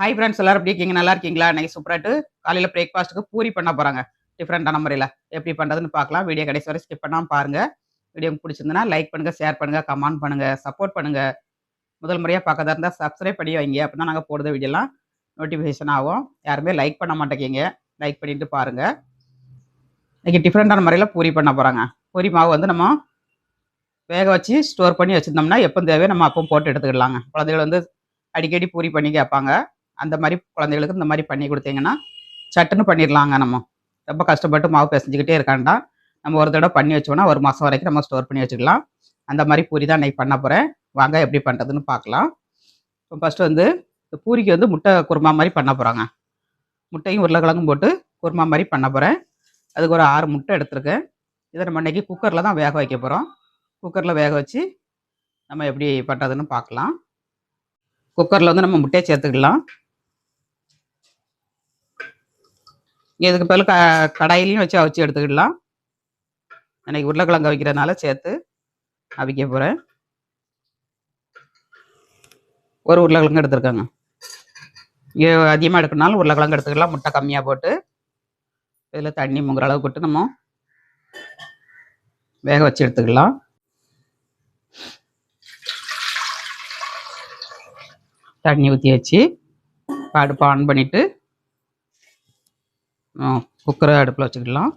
Hi friends எல்லாரும் எப்படி இருக்கீங்க? நல்லா இருக்கீங்களா? இன்னைக்கு சூப்பராட்டு காலையில் பிரேக்ஃபாஸ்ட்டுக்கு பூரி பண்ண போகிறாங்க டிஃப்ரெண்டான முறையில். எப்படி பண்ணுறதுன்னு பார்க்கலாம். வீடியோ கடைசி வரை ஸ்கிப் பண்ணாமல் பாருங்கள் வீடியோ பிடிச்சிருந்தனா லைக் பண்ணுங்கள் ஷேர் பண்ணுங்கள் கமெண்ட் பண்ணுங்கள் சப்போர்ட் பண்ணுங்கள் முதல் முறையாக பார்க்கறதா இருந்தால் சப்ஸ்கிரைப் பண்ணி வைங்க. அப்போ தான் நாங்கள் போடுற வீடியோலாம் நோட்டிஃபிகேஷன் ஆகும். யாருமே லைக் பண்ண மாட்டேங்கிங்க லைக் பண்ணிட்டு பாருங்கள் இன்றைக்கி டிஃப்ரெண்ட்டான முறையில் பூரி பண்ண போகிறாங்க பூரி மாவு வந்து நம்ம வேக வச்சு ஸ்டோர் பண்ணி வச்சுருந்தோம்னா எப்போ தேவையோ நம்ம அப்போ போட்டு எடுத்துக்கிடலாங்க. குழந்தைகள் வந்து அடிக்கடி பூரி பண்ணி கேட்பாங்க. அந்த மாதிரி குழந்தைகளுக்கு இந்த மாதிரி பண்ணி கொடுத்தீங்கன்னா சட்டுன்னு பண்ணிடலாங்க நம்ம. ரொம்ப கஷ்டப்பட்டு மாவு பிசைஞ்சிக்கிட்டே இருக்காண்டா. நம்ம ஒரு தடவை பண்ணி வச்சோம்னா ஒரு மாதம் வரைக்கும் நம்ம ஸ்டோர் பண்ணி வச்சுக்கலாம். அந்த மாதிரி பூரி தான் இன்னைக்கு பண்ண போகிறேன் வாங்க எப்படி பண்ணுறதுன்னு பார்க்கலாம். இப்போ ஃபஸ்ட்டு வந்து இந்த பூரிக்கு வந்து முட்டை குருமா மாதிரி பண்ண போகிறாங்க முட்டையும் உருளைக்கிழங்கும் போட்டு குருமா மாதிரி பண்ண போகிறேன் அதுக்கு ஒரு ஆறு முட்டை எடுத்திருக்கேன். இதை நம்ம இன்றைக்கி குக்கரில் தான் வேக வைக்க போகிறோம் குக்கரில் வேக வச்சு நம்ம எப்படி பண்ணுறதுன்னு பார்க்கலாம். குக்கரில் வந்து நம்ம முட்டையை சேர்த்துக்கலாம். இதுக்கு பதில் க கடாயிலையும் வச்சு அவிச்சு எடுத்துக்கிடலாம். எனக்கு உருளைக்கிழங்கு அவிக்கிறதுனால சேர்த்து அவிக்க போகிறேன் ஒரு உருளைக்கிழங்கு எடுத்துருக்கேங்க. இது அதிகமாக எடுக்கணுனாலும் உருளைக்கிழங்கு எடுத்துக்கலாம் முட்டை கம்மியாக போட்டு இதில் தண்ணி முங்குற அளவு போட்டு நம்ம வேக வச்சு எடுத்துக்கலாம் தண்ணி ஊற்றி வச்சு அடுப்பை ஆன் பண்ணிவிட்டு குக்கரை அடுப்பில் வச்சுக்கலாம்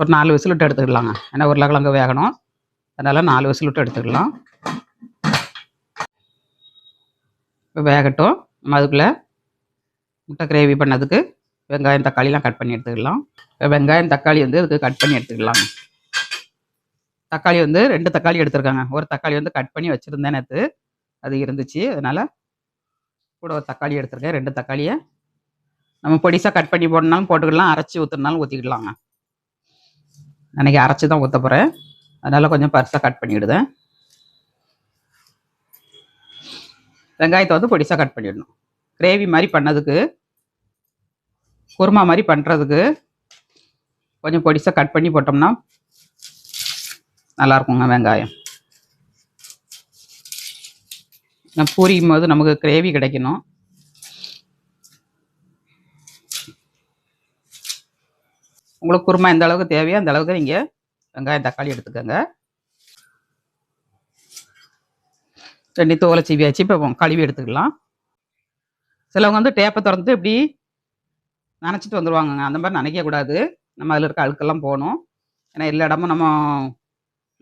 ஒரு நாலு விசில் விட்டு எடுத்துக்கலாங்க. ஏன்னா உருளைக்கிழங்கு வேகணும். அதனால் நாலு விசில் விட்டு எடுத்துக்கலாம். இப்போ வேகட்டும். நம்ம அதுக்குள்ளே முட்டை கிரேவி பண்ணதுக்கு வெங்காயம் தக்காளிலாம் கட் பண்ணி எடுத்துக்கலாம். இப்போ வெங்காயம் தக்காளி வந்து இதுக்கு கட் பண்ணி எடுத்துக்கலாம். தக்காளி வந்து ரெண்டு தக்காளி எடுத்துருக்காங்க. ஒரு தக்காளி வந்து கட் பண்ணி வச்சுருந்தேன் நேற்று அது இருந்துச்சு. அதனால் கூட ஒரு தக்காளி எடுத்திருக்கேன். ரெண்டு தக்காளியை நம்ம பொடிசாக கட் பண்ணி போடனாலும் போட்டுக்கலாம். அரைச்சி ஊற்றுனாலும் ஊற்றிக்கலாங்க அன்றைக்கி அரைச்சி தான் ஊற்ற போகிறேன் அதனால் கொஞ்சம் பரிசாக கட் பண்ணிவிடுதேன் வெங்காயத்தை வந்து பொடிசாக கட் பண்ணிடணும். கிரேவி மாதிரி பண்ணதுக்கு குருமா மாதிரி பண்ணுறதுக்கு கொஞ்சம் பொடிசாக கட் பண்ணி போட்டோம்னா நல்லாயிருக்குங்க வெங்காயம். நான் பூரிக்கும் போது நமக்கு கிரேவி கிடைக்கணும். உங்களுக்கு குருமா எந்த அளவுக்கு தேவையோ அந்த அளவுக்கு நீங்கள் வெங்காயம் தக்காளி எடுத்துக்கோங்க. ரெண்டு தோலை சீவி இப்போ கழுவி எடுத்துக்கலாம். சிலவங்க வந்து டேப்பை திறந்துட்டு இப்படி நினச்சிட்டு வந்துடுவாங்கங்க அந்த மாதிரி நினைக்கக்கூடாது நம்ம அதில் இருக்க அழுக்கெல்லாம் போகணும். ஏன்னா எல்லா இடமும் நம்ம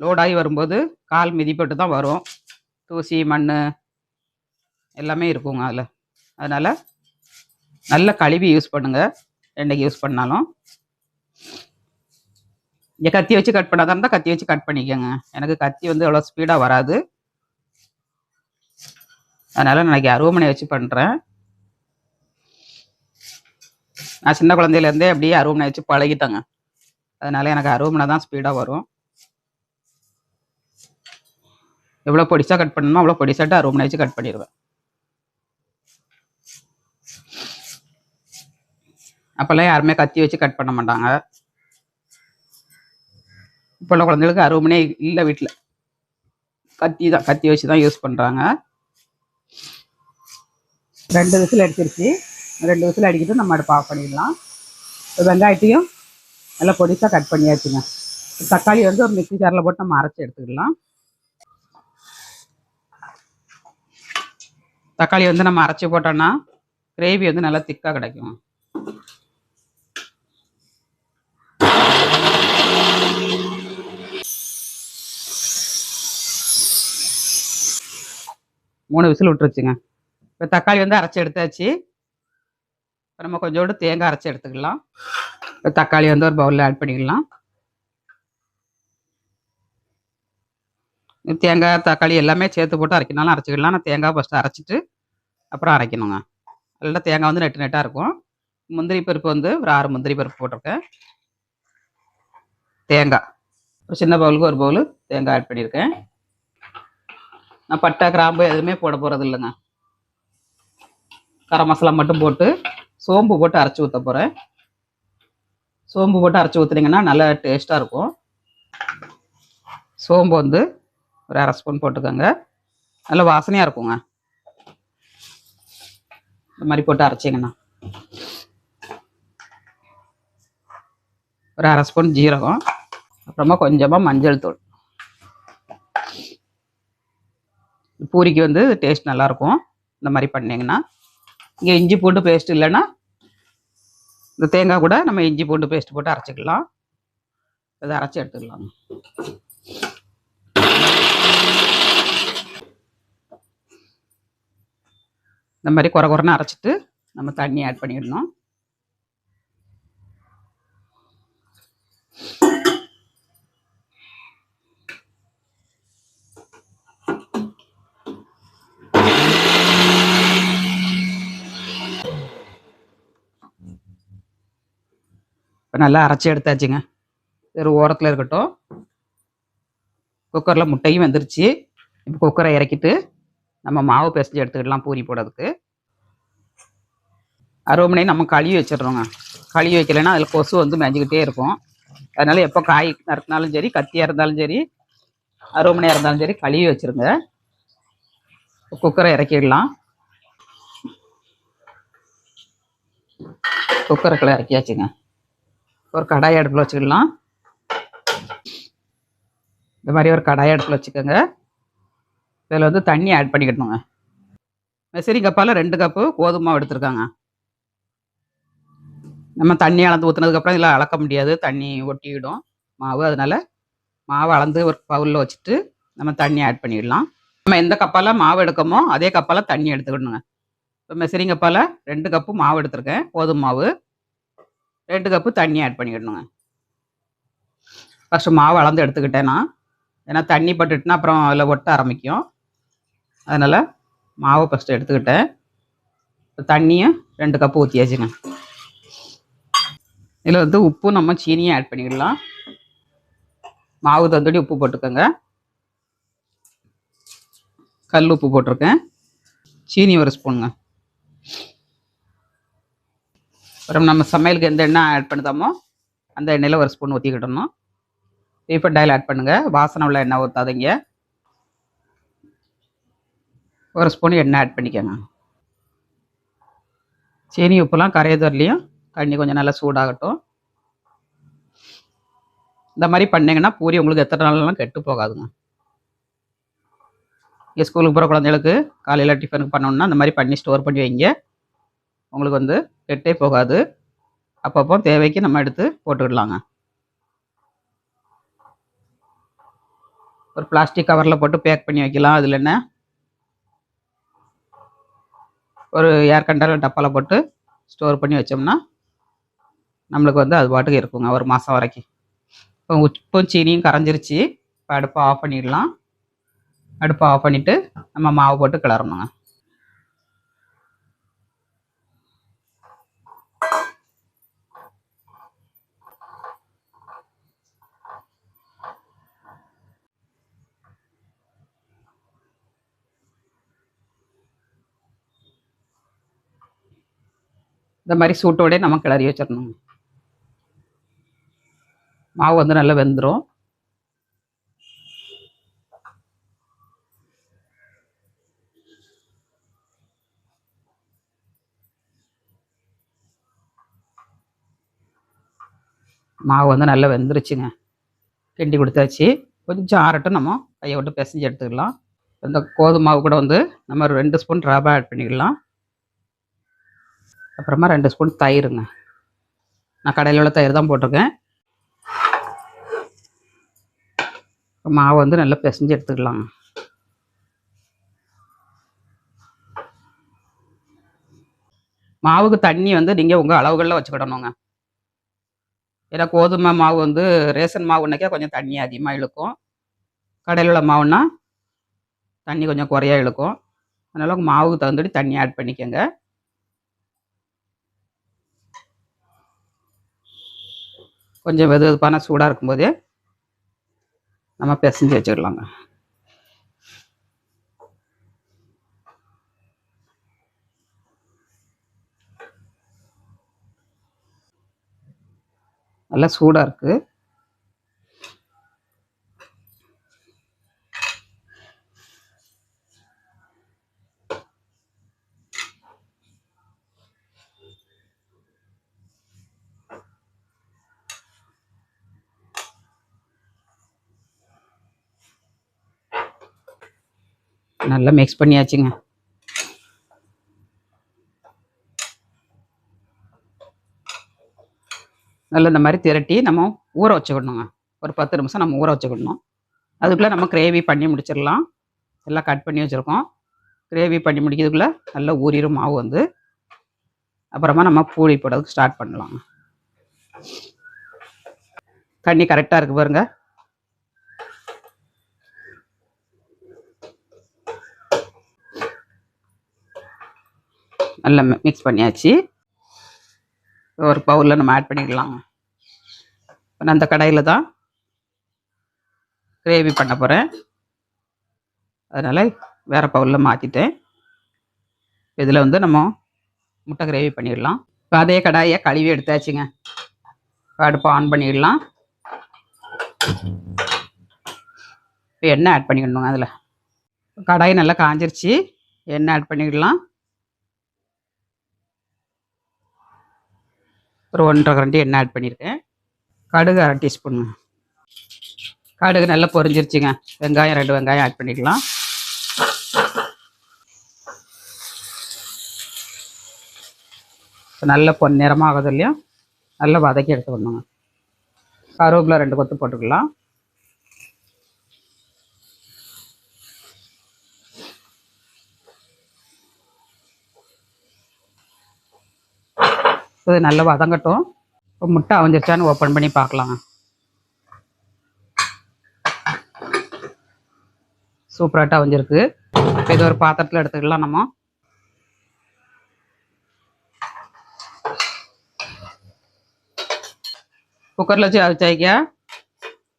லோடாகி வரும்போது கால் மிதிப்பட்டு தான் வரும். தூசி மண் எல்லாமே இருக்குங்க அதில். அதனால் நல்ல கழுவி யூஸ் பண்ணுங்கள் என்னைக்கு யூஸ் பண்ணாலும். இங்கே கத்தி வச்சு கட் பண்ணாதான் இருந்தால் கத்தி வச்சு கட் பண்ணிக்கோங்க. எனக்கு கத்தி வந்து அவ்வளோ ஸ்பீடாக வராது. அதனால் நாளைக்கு அருவமனை வச்சு பண்ணுறேன் நான் சின்ன குழந்தையிலேருந்தே அப்படியே அருவமனை வச்சு பழகிட்டேங்க. அதனால் எனக்கு அருவமனை தான் ஸ்பீடாக வரும். எவ்வளோ பொடிசாக கட் பண்ணணுமோ அவ்வளோ பொடிசாட்டு அருவமனை வச்சு கட் பண்ணிடுவேன். அப்போல்லாம் யாருமே கத்தி வச்சு கட் பண்ண மாட்டாங்க. இப்போ உள்ள குழந்தைகளுக்கு அருவமனை இல்லை வீட்டில் கத்தி தான் கத்தி வச்சு தான் யூஸ் பண்ணுறாங்க ரெண்டு விசில் அடிச்சிருச்சு. ரெண்டு விசில் அடிக்கிட்டு நம்ம அடுப்பு ஆஃப் பண்ணிடலாம். வெங்காயத்தையும் நல்லா பொடிசாக கட் பண்ணியாச்சுங்க. தக்காளி வந்து ஒரு மிக்ஸி ஜாரில் போட்டு நம்ம அரைச்சி எடுத்துக்கலாம். தக்காளி வந்து நம்ம அரைச்சி போட்டோம்னா கிரேவி வந்து நல்லா திக்காக கிடைக்கும். மூணு விசில் விட்டுருச்சுங்க. இப்போ தக்காளி வந்து அரைச்சி எடுத்தாச்சு. இப்போ நம்ம கொஞ்சோண்டு தேங்காய் அரைச்சி எடுத்துக்கலாம். இப்போ தக்காளி வந்து ஒரு பவுலில் ஆட் பண்ணிக்கலாம். தேங்காய் தக்காளி எல்லாமே சேர்த்து போட்டு அரைக்கினாலும் அரைச்சிக்கலாம். நான் தேங்காய் ஃபஸ்ட்டு அரைச்சிட்டு அப்புறம் அரைக்கணுங்க. நல்லா தேங்காய் வந்து நெட்டு நெட்டாக இருக்கும். முந்திரி பருப்பு வந்து ஒரு ஆறு முந்திரி பருப்பு போட்டிருக்கேன். தேங்காய். ஒரு சின்ன பவுலுக்கு ஒரு பவுல் தேங்காய் ஆட் பண்ணியிருக்கேன். நான் பட்டை கிராம்பு எதுவுமே போட போகிறது இல்லைங்க. கரம் மசாலா மட்டும் போட்டு சோம்பு போட்டு அரைச்சி ஊற்ற போகிறேன் சோம்பு போட்டு அரைச்சி ஊற்றுனீங்கன்னா நல்லா டேஸ்ட்டாக இருக்கும். சோம்பு வந்து ஒரு அரை ஸ்பூன் போட்டுக்கோங்க. நல்லா வாசனையாக இருக்குங்க. இந்த மாதிரி போட்டு அரைச்சிங்கண்ணா ஒரு அரை ஸ்பூன் ஜீரகம் அப்புறமா கொஞ்சமாக மஞ்சள் தூள். பூரிக்கு வந்து டேஸ்ட் நல்லாயிருக்கும் இந்த மாதிரி பண்ணிங்கன்னா. இங்கே இஞ்சி பூண்டு பேஸ்ட் இல்லைன்னா இந்த தேங்காய் கூட நம்ம இஞ்சி பூண்டு பேஸ்ட் போட்டு அரைச்சிக்கலாம். இதை அரைச்சி எடுத்துக்கலாம். இந்த மாதிரி குறை குறைன்னு அரைச்சிட்டு நம்ம தண்ணி ஆட் பண்ணிடணும். இப்போ நல்லா அரைச்சி எடுத்தாச்சுங்க. ஒரு ஓரத்தில் இருக்கட்டும். குக்கரில் முட்டையும் வந்துருச்சு. இப்போ குக்கரை இறக்கிட்டு நம்ம மாவு பேசஞ்சு எடுத்துக்கிடலாம் பூரி போடுறதுக்கு. அருவமனை நம்ம கழுவி வச்சிடுறோங்க. கழுவி வைக்கலைன்னா அதில் கொசு வந்து மேஞ்சிக்கிட்டே இருக்கும். அதனால் எப்போ காய் நறுக்கினாலும் சரி கத்தியாக இருந்தாலும் சரி அருவமனையாக இருந்தாலும் சரி கழுவி வச்சிருங்க. குக்கரை இறக்கிடலாம். குக்கருக்குள்ள இறக்கியாச்சுங்க. ஒரு கடாய் அடுப்பில் வச்சுக்கலாம். இந்த மாதிரி ஒரு கடாய் அடுப்பில் வச்சுக்கோங்க. இதில் வந்து தண்ணி ஆட் பண்ணிக்கணுங்க. மெசரி கப்பால் ரெண்டு கப்பு கோதுமை மாவு எடுத்துருக்காங்க. நம்ம தண்ணி அளந்து ஊற்றுனதுக்கப்புறம் இதில் அளக்க முடியாது. தண்ணி ஒட்டிவிடும் மாவு. அதனால் மாவு அளந்து ஒரு பவுலில் வச்சுட்டு நம்ம தண்ணி ஆட் பண்ணிடலாம். நம்ம எந்த கப்பால் மாவு எடுக்கமோ அதே கப்பால் தண்ணி எடுத்துக்கணுங்க. இப்போ மெசரிங் கப்பால் ரெண்டு கப்பு மாவு எடுத்திருக்கேன். கோதுமை மாவு. ரெண்டு கப்பு தண்ணி ஆட் பண்ணிக்கணுங்க. ஃபஸ்ட்டு மாவு அளந்து எடுத்துக்கிட்டேன்னா ஏன்னா தண்ணி பட்டுட்டுனா அப்புறம் அதில் ஒட்ட ஆரம்பிக்கும். அதனால் மாவு ஃபஸ்ட்டு எடுத்துக்கிட்டேன். இப்போ தண்ணியும் ரெண்டு கப்பு ஊற்றியாச்சுங்க இதில் வந்து உப்பு நம்ம சீனியும் ஆட் பண்ணிக்கிடலாம் மாவு தந்தடி உப்பு போட்டுக்கோங்க. கல் உப்பு போட்டிருக்கேன். சீனி ஒரு ஸ்பூனுங்க அப்புறம் நம்ம சமையலுக்கு எந்த எண்ணெய் ஆட் பண்ணுதோமோ அந்த எண்ணெயில் ஒரு ஸ்பூன் ஊற்றிக்கிட்டணும் ரீஃபண்ட் ஆயில் ஆட் பண்ணுங்கள் வாசனை உள்ள எண்ணெய் ஊற்றாதீங்க ஒரு ஸ்பூன் எண்ணெய் ஆட் பண்ணிக்கோங்க. சீனி உப்புலாம் கரையது தண்ணி கொஞ்சம் நல்லா சூடாகட்டும். இந்த மாதிரி பண்ணிங்கன்னா பூரி உங்களுக்கு எத்தனை நாள்லாம் கெட்டு போகாதுங்க. இங்கே ஸ்கூலுக்கு போகிற குழந்தைகளுக்கு காலையில் டிஃபனுக்கு பண்ணணுன்னா அந்த மாதிரி பண்ணி ஸ்டோர் பண்ணி வைங்க. உங்களுக்கு வந்து கெட்டே போகாது. அப்பப்போ தேவைக்கு நம்ம எடுத்து போட்டுக்கிடலாங்க. ஒரு பிளாஸ்டிக் கவரில் போட்டு பேக் பண்ணி வைக்கலாம். அதில் என்ன? ஒரு ஏர் கண்டர் டப்பாவில் போட்டு ஸ்டோர் பண்ணி வச்சோம்னா நம்மளுக்கு வந்து அது பாட்டுக்கு இருக்குங்க ஒரு மாதம் வரைக்கும். இப்போ உப்பும் சீனியும் கரைஞ்சிருச்சு. இப்போ அடுப்பை ஆஃப் பண்ணிடலாம். அடுப்பை ஆஃப் பண்ணிவிட்டு நம்ம மாவு போட்டு கிளறணுங்க. இந்த மாதிரி சூட்டோடே நம்ம கிளறி வச்சிடணும். மாவு வந்து நல்லா வெந்துடும் மாவு வந்து நல்லா வெந்துருச்சுங்க. கிண்டி கொடுத்தாச்சு. கொஞ்சம் ஆறட்டும் நம்ம கையை விட்டு பிசைஞ்சு எடுத்துக்கலாம். இந்த கோதுமாவு கூட வந்து நம்ம ரெண்டு ஸ்பூன் ரவை ஆட் பண்ணிக்கலாம். அப்புறமா ரெண்டு ஸ்பூன் தயிருங்க. நான் கடையில் உள்ள தயிர் தான் போட்டிருக்கேன். மாவு வந்து நல்லா பிசைஞ்சு எடுத்துக்கலாம். மாவுக்கு தண்ணி வந்து நீங்கள் உங்கள் அளவுகளில் வச்சுக்கிடணுங்க. ஏன்னா கோதுமை மாவு வந்து ரேஷன் மாவுனாக்கா கொஞ்சம் தண்ணி அதிகமாக இழுக்கும். கடையில் உள்ள மாவுன்னா தண்ணி கொஞ்சம் குறையா இழுக்கும். அதனால் மாவுக்கு தகுந்தபடி தண்ணி ஆட் பண்ணிக்கோங்க. கொஞ்சம் வெது வெதுப்பான சூடாக இருக்கும்போதே நம்ம பிசைஞ்சு வச்சுக்கலாங்க. நல்லா சூடாக இருக்குது நல்லா மிக்ஸ் பண்ணியாச்சுங்க. நல்லா இந்த மாதிரி திரட்டி நம்ம ஊற வச்சுக்கணுங்க. ஒரு பத்து நிமிஷம் நம்ம ஊற வச்சுக்கணும். அதுக்குள்ளே நம்ம கிரேவி பண்ணி முடிச்சிடலாம். எல்லாம் கட் பண்ணி வச்சுருக்கோம். கிரேவி பண்ணி முடிக்கிறதுக்குள்ளே நல்லா ஊறிடும் மாவு வந்து. அப்புறமா நம்ம பூரி போடுறதுக்கு ஸ்டார்ட் பண்ணலாங்க. தண்ணி கரெக்டாக இருக்குது பாருங்கள் நல்லா மிக்ஸ் பண்ணியாச்சு. ஒரு பவுலில் நம்ம ஆட் பண்ணிடலாம். இப்போ நான் அந்த கடாயில் தான் கிரேவி பண்ண போகிறேன் அதனால் வேறு பவுலில் மாற்றிட்டேன் இதில் வந்து நம்ம முட்டை கிரேவி பண்ணிடலாம். இப்போ அதே கடாயை கழுவி எடுத்தாச்சுங்க. இப்போ அடுப்பை ஆன் பண்ணிடலாம். இப்போ எண்ணெய் ஆட் பண்ணிக்கணுங்க அதில். கடாய் நல்லா காஞ்சிருச்சு. எண்ணெய் ஆட் பண்ணிடலாம். ஒரு ஒன்றரை கரண்டி எண்ணெய் ஆட் பண்ணியிருக்கேன். கடுகு அரை டீஸ்பூன் கடுகு நல்லா பொரிஞ்சிருச்சுங்க. வெங்காயம் ரெண்டு வெங்காயம் ஆட் பண்ணிக்கலாம். இப்போ நல்ல பொன்னிறமாக ஆகுது இல்லையா? நல்லா வதக்கி எடுத்துக்கணுங்க. கருவேப்பிலை ரெண்டு கொத்து போட்டுக்கலாம். இது நல்லா வதங்கட்டும். இப்போ முட்டை அவிஞ்சிருச்சான்னு ஓப்பன் பண்ணி பார்க்கலாங்க சூப்பராட்டாக அவிஞ்சிருக்கு. இப்போ இது ஒரு பாத்திரத்தில் எடுத்துக்கலாம் நம்ம. குக்கரில் வச்சு அவிச்சாய்க்க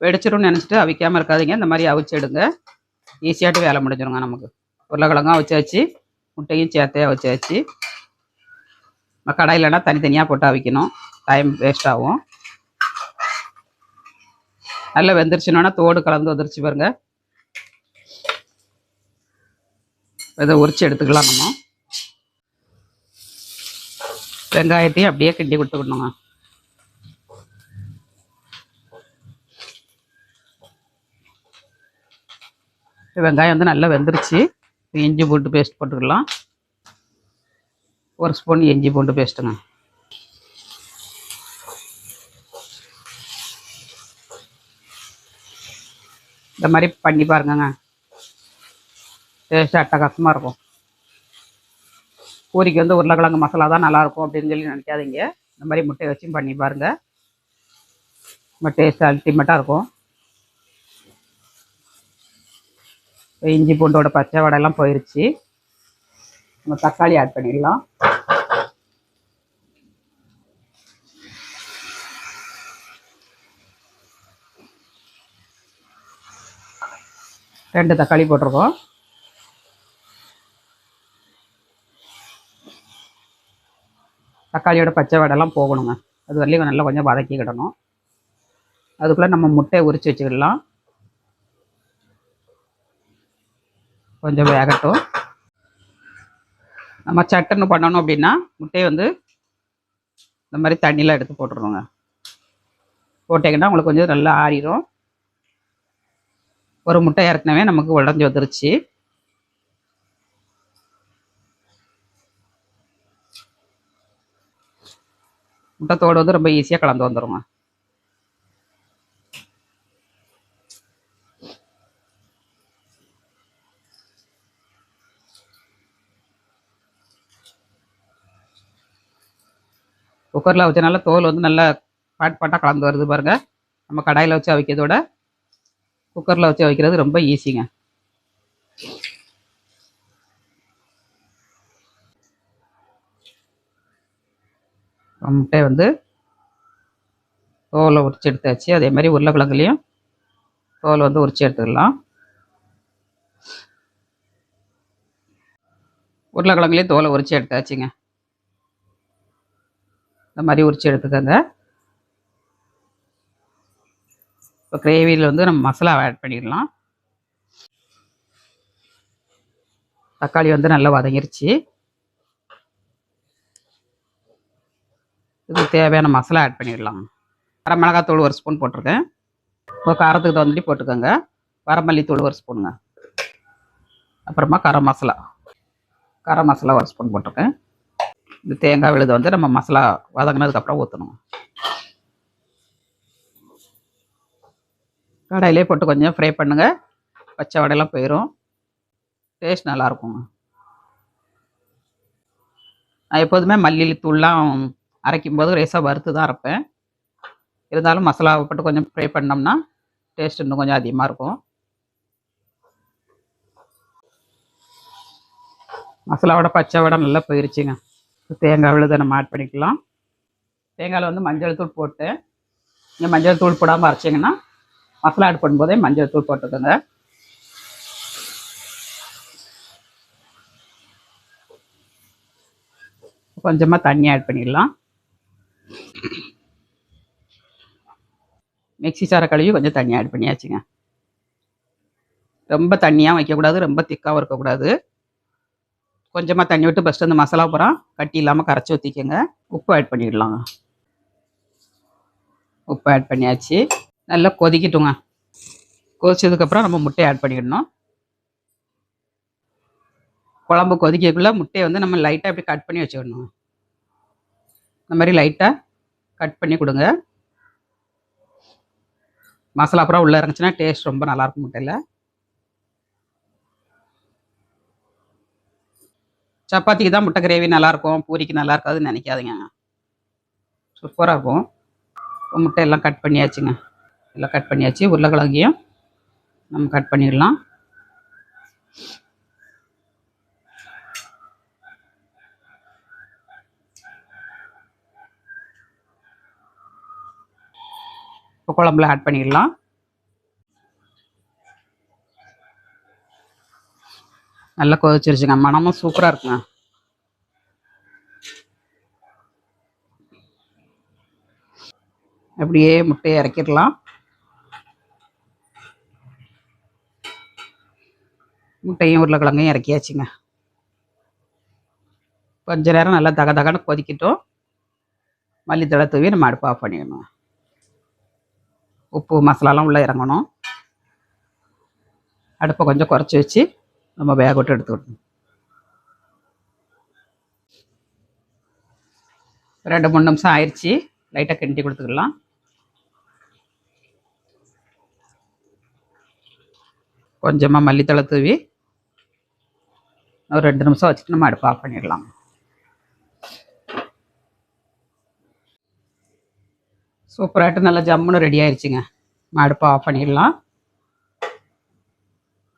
வெடிச்சிரும்னு நினச்சிட்டு அவிக்காமல் இருக்காதீங்க. இந்த மாதிரி அவிச்சு எடுங்க. வேலை முடிஞ்சிருங்க நமக்கு. உருளைக்கிழங்கும் அவிச்சாச்சு முட்டையும் சேர்த்தே அவிச்சாச்சு நம்ம கடாயிலனா தனித்தனியாக போட்டு அவிக்கணும். டைம் வேஸ்ட் ஆகும். நல்லா வெந்துருச்சுன்னா தோடு கலந்து வந்துருச்சு பாருங்க. இதை உரிச்சு எடுத்துக்கலாம் நம்ம. வெங்காயத்தையும் அப்படியே கிண்டி கொடுத்துக்கணுங்க. வெங்காயம் வந்து நல்லா வெந்துருச்சு. இஞ்சி போட்டு பேஸ்ட் போட்டுக்கலாம். ஒரு ஸ்பூன் இஞ்சி பூண்டு பேஸ்ட்டுங்க இந்த மாதிரி பண்ணி பாருங்கங்க. டேஸ்ட் அட்டகாசமாக இருக்கும். பூரிக்கு வந்து உருளைக்கிழங்கு மசாலா தான் நல்லாயிருக்கும் அப்படின்னு சொல்லி நினைக்காதீங்க. இந்த மாதிரி முட்டை வச்சும் பண்ணி பாருங்கள் ரொம்ப டேஸ்ட் அல்டிமேட்டாக இருக்கும். இஞ்சி பூண்டோட பச்சை வடையெல்லாம் போயிருச்சு. நம்ம தக்காளி ஆட் பண்ணிடலாம். ரெண்டு தக்காளி போட்டிருக்கோம். தக்காளியோட பச்சை வடைலாம் போகணுங்க. அது வரலையும் நல்லா கொஞ்சம் வதக்கிக்கிடணும் அதுக்குள்ளே நம்ம முட்டையை உரித்து வச்சுக்கிடலாம். கொஞ்சம் வேகட்டும். நம்ம சட்டன்னு பண்ணணும் அப்படின்னா முட்டையை வந்து இந்த மாதிரி தண்ணியில் எடுத்து போட்டுருவோங்க. போட்டிங்கன்னா உங்களுக்கு கொஞ்சம் நல்லா ஆறிடும் ஒரு முட்டை இறக்குனவே நமக்கு உடஞ்சி வந்துருச்சு. முட்டை தோடு வந்து ரொம்ப ஈஸியாக கலந்து வந்துடுங்க குக்கரில் வச்சனால தோல் வந்து நல்லா பாட் பாட்டாக கலந்து வருது பாருங்கள் நம்ம கடாயில் வச்சு அவிக்கிறதோட குக்கரில் வச்சு வைக்கிறது ரொம்ப ஈஸிங்க முட்டை வந்து தோலை உரிச்சு எடுத்தாச்சு. அதே மாதிரி உருளைக்கிழங்குலையும் தோல் வந்து உரிச்சு எடுத்துக்கலாம் உருளைக்கிழங்குலையும் தோலை உரிச்சு எடுத்தாச்சுங்க. இந்த மாதிரி உரித்து எடுத்துக்கோங்க. இப்போ கிரேவியில் வந்து நம்ம மசாலா ஆட் பண்ணிடலாம். தக்காளி வந்து நல்லா வதங்கிருச்சு. இதுக்கு தேவையான மசாலா ஆட் பண்ணிடலாம். வரமிளகாத்தூள் ஒரு ஸ்பூன் போட்டிருக்கேன். இப்போ காரத்துக்கு தகுந்தபடி போட்டுக்கோங்க. வரமல்லித்தூள் ஒரு ஸ்பூனுங்க அப்புறமா கரம் மசாலா. கரம் மசாலா ஒரு ஸ்பூன் போட்டிருக்கேன். இந்த தேங்காய் விழுது வந்து நம்ம மசாலா வதங்கினதுக்கப்புறம் ஊற்றணும் கடாயிலே போட்டு கொஞ்சம் ஃப்ரை பண்ணுங்கள் பச்சை வடையெல்லாம் போயிடும் டேஸ்ட் நல்லாயிருக்குங்க. நான் எப்போதுமே மல்லி தூள்லாம் அரைக்கும் போது வறுத்து தான் அரைப்பேன். இருந்தாலும் மசாலா போட்டு கொஞ்சம் ஃப்ரை பண்ணோம்னா டேஸ்ட் இன்னும் கொஞ்சம் அதிகமாக இருக்கும். மசாலாவோட பச்சை வடை நல்லா போயிருச்சுங்க. தேங்காய் விழுதை நம்ம ஆட் பண்ணிக்கலாம். தேங்காயில் வந்து மஞ்சள் தூள் போட்டு நீங்கள் மஞ்சள் தூள் போடாமல் அரைச்சிங்கன்னா மசாலா ஆட் பண்ணும்போதே மஞ்சள் தூள் போட்டுக்கோங்க. கொஞ்சமாக தண்ணி ஆட் பண்ணிடலாம். மிக்ஸி சாரை கழுவி கொஞ்சம் தண்ணி ஆட் பண்ணியாச்சுங்க. ரொம்ப தண்ணியாக வைக்கக்கூடாது ரொம்ப திக்காகவும் இருக்கக்கூடாது. கொஞ்சமாக தண்ணி விட்டு ஃபஸ்ட்டு அந்த மசாலா பூரா கட்டி இல்லாமல் கரைச்சி ஊற்றிக்கோங்க உப்பு ஆட் பண்ணிடலாங்க. உப்பு ஆட் பண்ணியாச்சு. நல்லா கொதிக்கட்டுங்க. கொதிச்சதுக்கப்புறம் நம்ம முட்டையை ஆட் பண்ணிடணும். குழம்பு கொதிக்கக்குள்ளே முட்டையை வந்து நம்ம லைட்டாக இப்படி கட் பண்ணி வச்சுக்கணும். இந்த மாதிரி லைட்டாக கட் பண்ணி கொடுங்க. மசாலா அப்புறம் உள்ளே இறங்குச்சுன்னா டேஸ்ட் ரொம்ப நல்லாயிருக்கும் முட்டையில். சப்பாத்திக்கு தான் முட்டை கிரேவி நல்லாயிருக்கும் பூரிக்கு நல்லா இருக்காதுன்னு நினைக்காதீங்க சூப்பராக இருக்கும். இப்போ முட்டை எல்லாம் கட் பண்ணியாச்சுங்க. எல்லாம் கட் பண்ணியாச்சு. உருளைக்கிழங்கையும் நம்ம கட் பண்ணிடலாம். இப்போ குழம்புல ஆட் பண்ணிடலாம். நல்லா கொதிச்சிருச்சுங்க. மனமும் சூப்பராக இருக்குங்க. அப்படியே முட்டையை இறக்கிடலாம். முட்டையும் உருளைக்கிழங்கையும் இறக்கியாச்சுங்க. கொஞ்ச நேரம் நல்லா தக தகன்னு கொதிக்கட்டும். மல்லித்தழை தூவி நம்ம அடுப்பு ஆஃப் பண்ணிடணும் உப்பு மசாலாலாம் உள்ளே இறங்கணும். அடுப்பை கொஞ்சம் குறைச்சி வச்சு நம்ம பேக் விட்டு விடணும். ரெண்டு மூணு நிமிஷம் ஆயிடுச்சு லைட்டாக கிண்டி கொடுத்துக்கலாம். கொஞ்சமாக மல்லித்தலை தூவி ஒரு ரெண்டு நிமிஷம் வச்சுட்டு நம்ம அடுப்பு ஆஃப் பண்ணிடலாம். சூப்பராகிட்டு நல்லா ஜம்முன்னு ரெடி ஆயிடுச்சுங்க நம்ம அடுப்பை ஆஃப் பண்ணிடலாம்.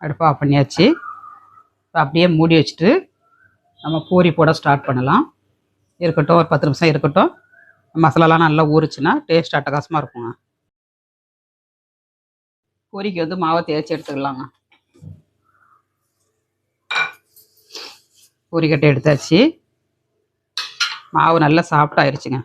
அடுப்பை ஆஃப் பண்ணியாச்சு. அப்படியே மூடி வச்சுட்டு நம்ம பூரி போட ஸ்டார்ட் பண்ணலாம். இருக்கட்டும் ஒரு பத்து நிமிஷம் இருக்கட்டும். மசாலாலாம் நல்லா ஊறுச்சுன்னா டேஸ்ட் அட்டகாசமாக இருக்குங்க. பூரிக்கு வந்து மாவை தேய்ச்சி எடுத்துக்கலாங்க. பூரிக்கட்டை எடுத்தாச்சு. மாவு நல்லா சாஃப்ட் ஆயிடுச்சுங்க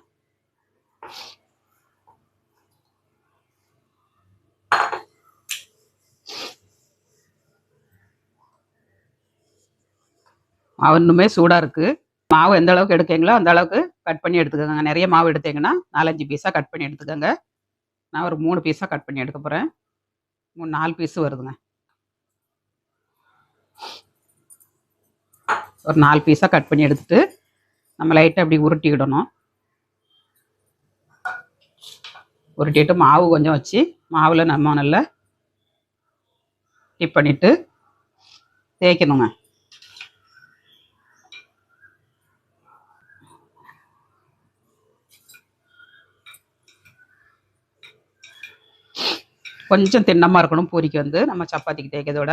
மாவு இன்னுமே சூடாக இருக்குது மாவு எந்த அளவுக்கு எடுக்கீங்களோ அந்த அளவுக்கு கட் பண்ணி எடுத்துக்கோங்க. நிறைய மாவு எடுத்தீங்கன்னா நாலஞ்சு பீஸாக கட் பண்ணி எடுத்துக்கோங்க. நான் ஒரு மூணு பீஸாக கட் பண்ணி எடுக்க போகிறேன் மூணு நாலு பீஸு வருதுங்க. ஒரு நாலு பீஸாக கட் பண்ணி எடுத்துட்டு நம்ம லைட்டாக அப்படி உருட்டிக்கிடணும். உருட்டிட்டு மாவு கொஞ்சம் வச்சு மாவில் நம்ம நல்லா டிப் பண்ணிவிட்டு தேய்க்கணுங்க. கொஞ்சம் திண்ணமாக இருக்கணும் பூரிக்கு வந்து. நம்ம சப்பாத்திக்கு தேய்க்கிறதோட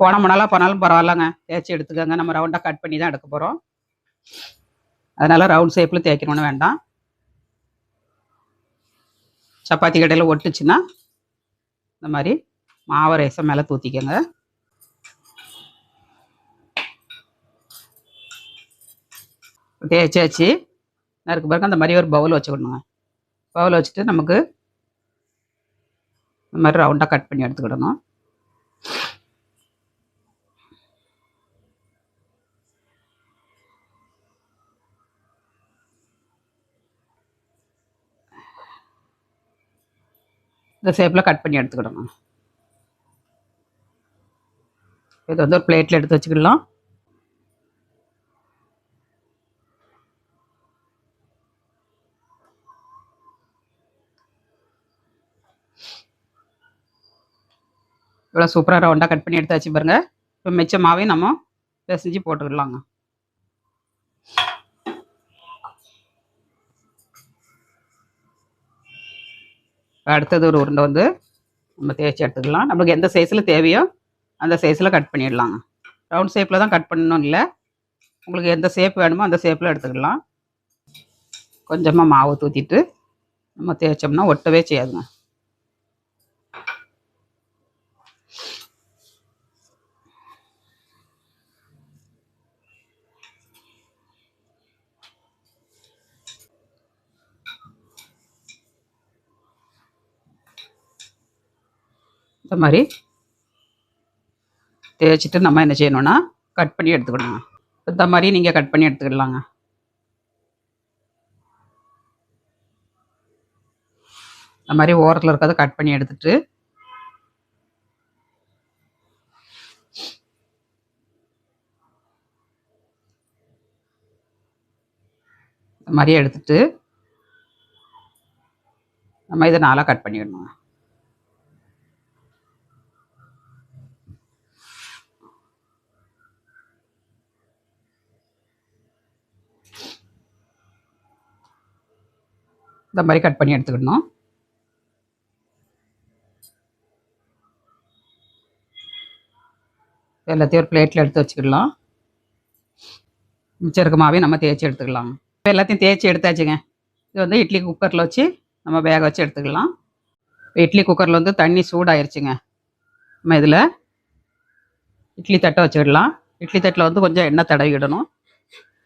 கோணம் மணலாக பண்ணாலும் பரவாயில்லங்க. தேய்ச்சி எடுத்துக்கோங்க. நம்ம ரவுண்டாக கட் பண்ணி தான் எடுக்க போகிறோம் அதனால் ரவுண்ட் ஷேப்பில் தேய்க்கணும்னு வேண்டாம். சப்பாத்தி கடையில் ஒட்டுச்சுன்னா இந்த மாதிரி மாவு ரேசம் மேலே தூத்திக்கோங்க. தேய்ச்சாச்சு. நறுக்கு பிறகு அந்த மாதிரி ஒரு பவுல் வச்சுக்கணுங்க. பவுல் வச்சுட்டு நமக்கு இந்த மாதிரி ரவுண்டாக கட் பண்ணி எடுத்துக்கிடணும். இந்த ஷேப்பில் கட் பண்ணி எடுத்துக்கிடணும். இது வந்து ஒரு பிளேட்டில் எடுத்து வச்சுக்கலாம். இவ்வளோ சூப்பராக ரவுண்டாக கட் பண்ணி எடுத்தாச்சு பாருங்க. இப்போ மிச்ச நம்ம பிசைஞ்சு போட்டுக்கலாங்க அடுத்தது ஒரு உருண்டை வந்து நம்ம தேய்ச்சி எடுத்துக்கலாம். நம்மளுக்கு எந்த சைஸில் தேவையோ அந்த சைஸில் கட் பண்ணிடலாங்க. ரவுண்ட் ஷேப்பில் தான் கட் பண்ணணும் இல்லை. உங்களுக்கு எந்த ஷேப் வேணுமோ அந்த ஷேப்பில் எடுத்துக்கலாம். கொஞ்சமாக மாவு தூத்திட்டு நம்ம தேய்ச்சோம்னா ஒட்டவே செய்யாதுங்க. இந்த மாதிரி தேய்ச்சிட்டு நம்ம என்ன செய்யணும்னா கட் பண்ணி எடுத்துக்கணுங்க. இந்த மாதிரி நீங்கள் கட் பண்ணி எடுத்துக்கலாங்க. இந்த மாதிரி ஓரத்தில் இருக்கிறத கட் பண்ணி எடுத்துட்டு இந்த மாதிரி எடுத்துட்டு நம்ம இதை நாளாக கட் பண்ணிடணுங்க. இந்த மாதிரி கட் பண்ணி எடுத்துக்கணும். எல்லாத்தையும் ஒரு பிளேட்டில் எடுத்து வச்சுக்கிடலாம். மிச்சம் இருக்க மாவையும் நம்ம தேய்ச்சி எடுத்துக்கலாம். இப்போ எல்லாத்தையும் தேய்ச்சி எடுத்தாச்சுங்க. இது வந்து இட்லி குக்கரில் வச்சு நம்ம வேக வச்சு எடுத்துக்கலாம். இப்போ இட்லி குக்கரில் வந்து தண்ணி சூடாயிருச்சுங்க. நம்ம இதில் இட்லி தட்டை வச்சுக்கிடலாம். இட்லி தட்டில் வந்து கொஞ்சம் எண்ணெய் தடவிடணும்.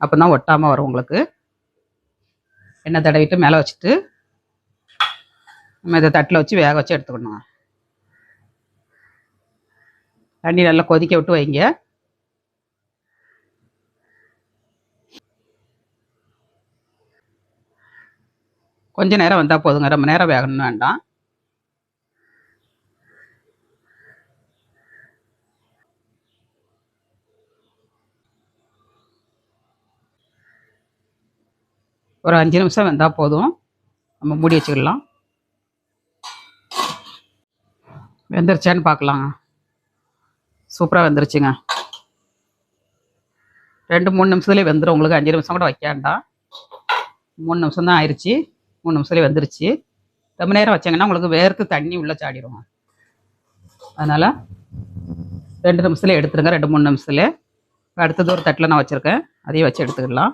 அப்போ தான் ஒட்டாமல் வரும் உங்களுக்கு. எண்ணெய் தடவிட்டு மேலே வச்சுட்டு நம்ம இதை தட்டில் வச்சு வேக வச்சு எடுத்துக்கணும். தண்ணி நல்லா கொதிக்க விட்டு வைங்க. கொஞ்சம் நேரம் வந்தால் போதுங்க. ரொம்ப நேரம் வேகணும்னு வேண்டாம். ஒரு அஞ்சு நிமிஷம் வெந்தால் போதும். நம்ம மூடி வச்சுக்கலாம். வெந்துருச்சான்னு பார்க்கலாங்க. சூப்பராக வெந்துருச்சுங்க. ரெண்டு மூணு நிமிஷத்துலேயே வெந்துடும் உங்களுக்கு அஞ்சு நிமிஷம் கூட வைக்க வேண்டாம். மூணு நிமிஷம் தான் ஆயிடுச்சு மூணு நிமிஷத்துலேயே வெந்துருச்சு. ரொம்ப நேரம் வச்சாங்கன்னா உங்களுக்கு வேர்த்து தண்ணி உள்ளே சாடிடுவோம் அதனால் ரெண்டு நிமிஷத்துலேயே எடுத்துருங்க. ரெண்டு மூணு நிமிஷத்துலேயே. அடுத்தது ஒரு தட்டில் நான் வச்சுருக்கேன். அதையும் வச்சு எடுத்துக்கலாம்.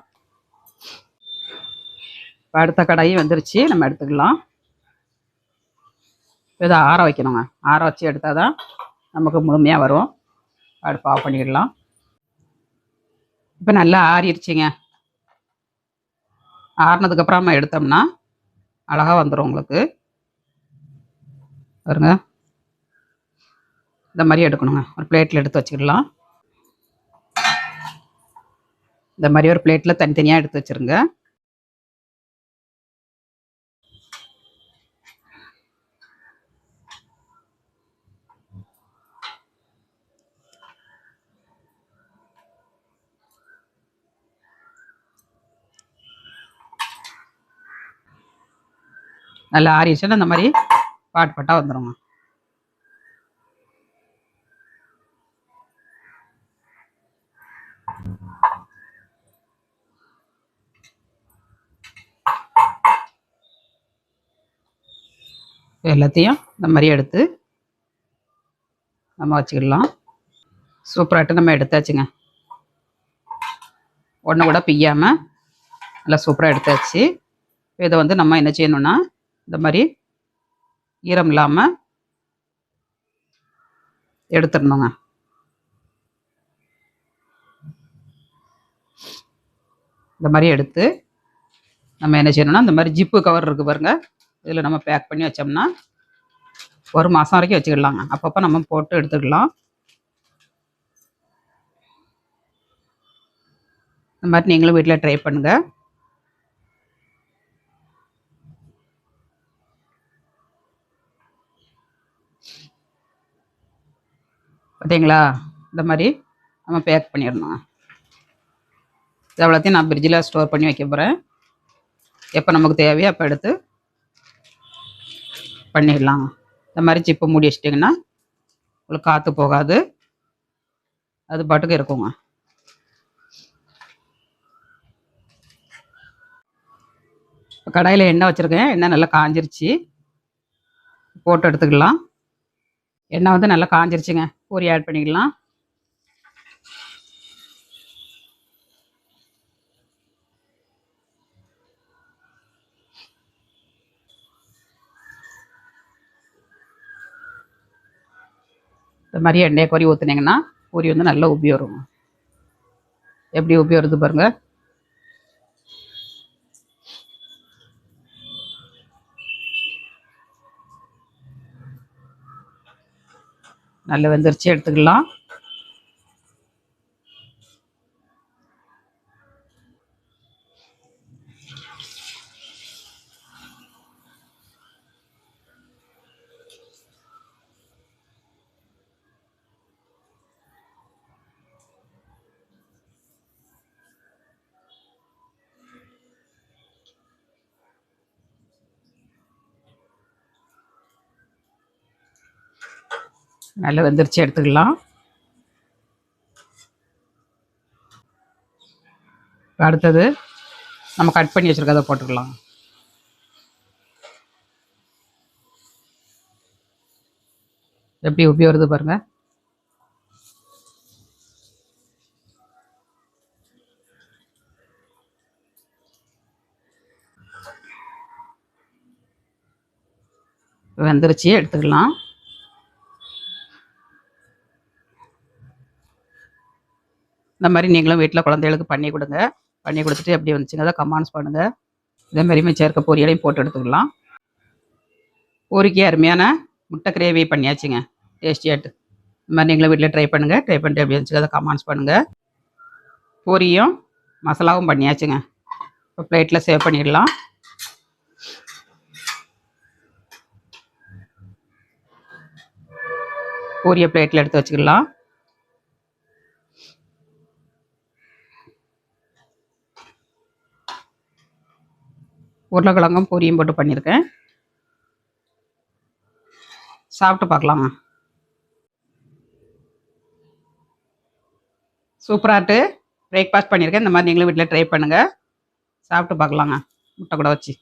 இப்போ அடுத்த கடாயும் வந்துருச்சு. நம்ம எடுத்துக்கலாம். இதை ஆற வைக்கணுங்க. ஆற வச்சு எடுத்தால் தான் நமக்கு முழுமையாக வரும். அடுப்பு ஆஃப் பண்ணிடலாம். இப்போ நல்லா ஆறிடுச்சிங்க. ஆறினதுக்கப்புறம் நம்ம எடுத்தோம்னா அழகாக வந்துடும் உங்களுக்கு. பாருங்க. இந்த மாதிரி எடுக்கணுங்க. ஒரு பிளேட்டில் எடுத்து வச்சுக்கிடலாம் இந்த மாதிரி ஒரு பிளேட்டில் தனித்தனியாக எடுத்து வச்சுருங்க. நல்லா ஆறிடுச்சுன்னா இந்த மாதிரி பாட்டு பாட்டாக வந்துடுங்க எல்லாத்தையும் இந்த மாதிரி எடுத்து நம்ம வச்சுக்கிடலாம். சூப்பராகிட்டு நம்ம எடுத்தாச்சுங்க. ஒன்று கூட பிய்யாமல் நல்லா சூப்பராக எடுத்தாச்சு. இதை வந்து நம்ம என்ன செய்யணும்னா இந்த மாதிரி ஈரம் இல்லாமல் எடுத்துடணுங்க. இந்த மாதிரி எடுத்து நம்ம என்ன செய்யணும்னா இந்த மாதிரி ஜிப்பு கவர் இருக்குது பாருங்க. இதில் நம்ம பேக் பண்ணி வச்சோம்னா ஒரு மாதம் வரைக்கும் வச்சுக்கிடலாங்க அப்பப்போ நம்ம போட்டு எடுத்துக்கலாம். இந்த மாதிரி நீங்களும் வீட்டில் ட்ரை பண்ணுங்கள் பார்த்தீங்களா இந்த மாதிரி நம்ம பேக் பண்ணிடணும். இது அவ்வளோத்தையும் நான் ஃப்ரிட்ஜில் ஸ்டோர் பண்ணி வைக்க போகிறேன் எப்போ நமக்கு தேவையோ அப்போ எடுத்து பண்ணிடலாம். இந்த மாதிரி சிப்பை மூடி வச்சிட்டிங்கன்னா உங்களுக்கு காற்று போகாது. அது பாட்டுக்கு இருக்குங்க. இப்போ கடாயில் எண்ணெய் வச்சுருக்கேன். எண்ணெய் நல்லா காஞ்சிருச்சு. போட்டு எடுத்துக்கலாம். எண்ணெய் வந்து நல்லா காஞ்சிருச்சுங்க. பூரி ஆட் பண்ணிக்கலாம். இந்த மாதிரி எண்ணெயை கொறி ஊற்றுனீங்கன்னா பூரி வந்து நல்லா உப்பி வரும் எப்படி உப்பி வருது பாருங்கள் நல்ல வெந்துருச்சு எடுத்துக்கலாம். நல்லா வெந்துருச்சு எடுத்துக்கலாம். அடுத்தது நம்ம கட் பண்ணி வச்சிருக்கதை போட்டுக்கலாம். எப்படி உப்பி வருது பாருங்க. வெந்துருச்சு எடுத்துக்கலாம். இந்த மாதிரி நீங்களும் வீட்டில் குழந்தைகளுக்கு பண்ணி கொடுங்க. பண்ணி கொடுத்துட்டு எப்படி வந்துச்சுங்க அதை கமெண்ட்ஸ் பண்ணுங்கள் இதே மாதிரி மிச்சம் பொரியலையும் போட்டு எடுத்துக்கலாம். பூரிக்கு அருமையான முட்டை கிரேவி பண்ணியாச்சுங்க. டேஸ்டியாட்டு இந்த மாதிரி நீங்களும் வீட்டில் ட்ரை பண்ணுங்கள் ட்ரை பண்ணிட்டு எப்படி வந்துச்சு அதை கமெண்ட்ஸ் பண்ணுங்கள் பூரியும் மசாலாவும் பண்ணியாச்சுங்க. இப்போ பிளேட்டில் சேவ் பண்ணிடலாம். பூரியை பிளேட்டில் எடுத்து வச்சுக்கலாம். உருளைக்கிழங்கும் பூரியும் போட்டு பண்ணியிருக்கேன். சாப்பிட்டு பார்க்கலாமா. சூப்பராட்டு பிரேக்ஃபாஸ்ட் பண்ணியிருக்கேன். இந்த மாதிரி நீங்களும் வீட்டில் ட்ரை பண்ணுங்கள் சாப்பிட்டு பார்க்கலாங்க. முட்டை கூட வச்சு.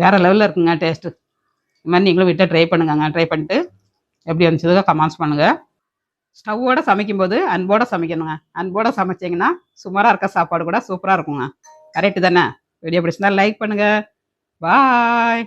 வேறு லெவலில் இருக்குங்க டேஸ்ட்டு இந்த மாதிரி நீங்களும் வீட்டில் ட்ரை பண்ணுங்கங்க. ட்ரை பண்ணிட்டு எப்படி வந்துச்சதோ கமெண்ட்ஸ் பண்ணுங்கள் ஸ்டவ்வோட சமைக்கும்போது அன்போடு சமைக்கணுங்க. அன்போடு சமைச்சிங்கன்னா சுமாராக இருக்க சாப்பாடு கூட சூப்பராக இருக்குங்க. கரெக்டு தானே? வீடியோ பிடிச்சிருந்தா லைக் பண்ணுங்கள் பாய்